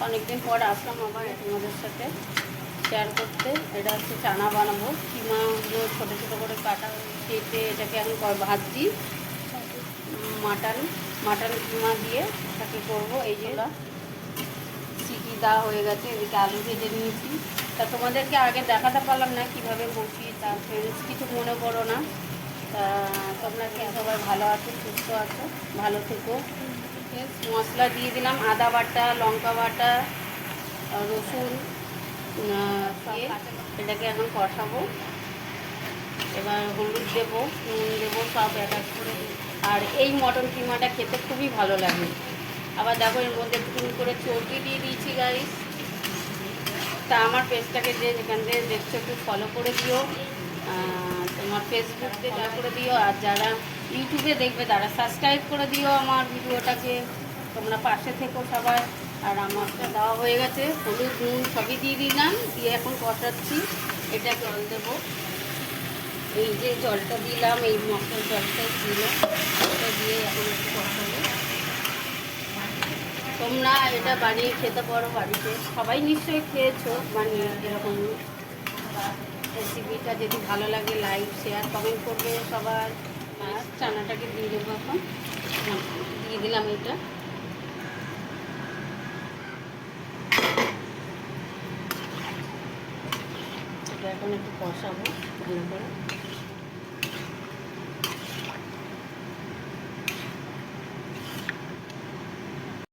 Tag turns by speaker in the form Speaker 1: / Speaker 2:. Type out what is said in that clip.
Speaker 1: অনেকদিন পর আসলাম আবার তোমাদের সাথে শেয়ার করতে। এটা হচ্ছে চানা বানাবো। কিমাগুলো ছোটো ছোটো করে কাটা কেটে এটাকে ক- ভাজছি। মাটন মাটন কিমা দিয়ে এটাকে করব। এই যে সিটি দেওয়া হয়ে গেছে, এদিকে আলু ভেজে নিয়েছি। তা তোমাদেরকে আগে দেখাতে পারলাম না কীভাবে বসি তা ফ্রেন্ডস কিছু মনে করো না। তা তোমরা সবাই ভালো আছো, সুস্থ আছো? ভালো থেকো। মশলা দিয়ে দিলাম, আদা বাটা, লঙ্কা বাটা, রসুন এটাকে এখন কষাবো। এবার হলুদ দেবো, নুন দেবো, সব এক এক করে আর এই মটন কিমাটা খেতে খুবই ভালো লাগে। আবার দেখো এর মধ্যে একটুখানি করে চর্বি দিয়ে দিয়েছি গাইস তা আমার পেজটাকে যে যেখান থেকে দেখছ একটু ফলো করে দিও। তোমার ফেসবুকে যা করে দিও, আর যারা ইউটিউবে দেখবে, তারা সাবস্ক্রাইব করে দিও আমার ভিডিওটাকে। তোমরা পাশে থেকো সবাই। আর আমারটা দেওয়া হয়ে গেছে, হলুদ, নুন সবই দিয়ে দিলাম, দিয়ে এখন কষাচ্ছি। এটা জল দেবো। এই যে জলটা দিলাম, এই মশলার জলটা দিলাম এটা দিয়ে এখন একটু কষাবো। তোমরা এটা বানিয়ে খেতে পারো বাড়িতে। সবাই নিশ্চয়ই খেয়েছো বানিয়ে এরকম। রেসিপিটা যদি ভালো লাগে লাইক শেয়ার কমেন্ট করবে সবার। আর চানাটাকে দিয়ে দেবো এখন। দিয়ে দিলাম এটা। এটা এখন একটু কষাবো ভালো করে।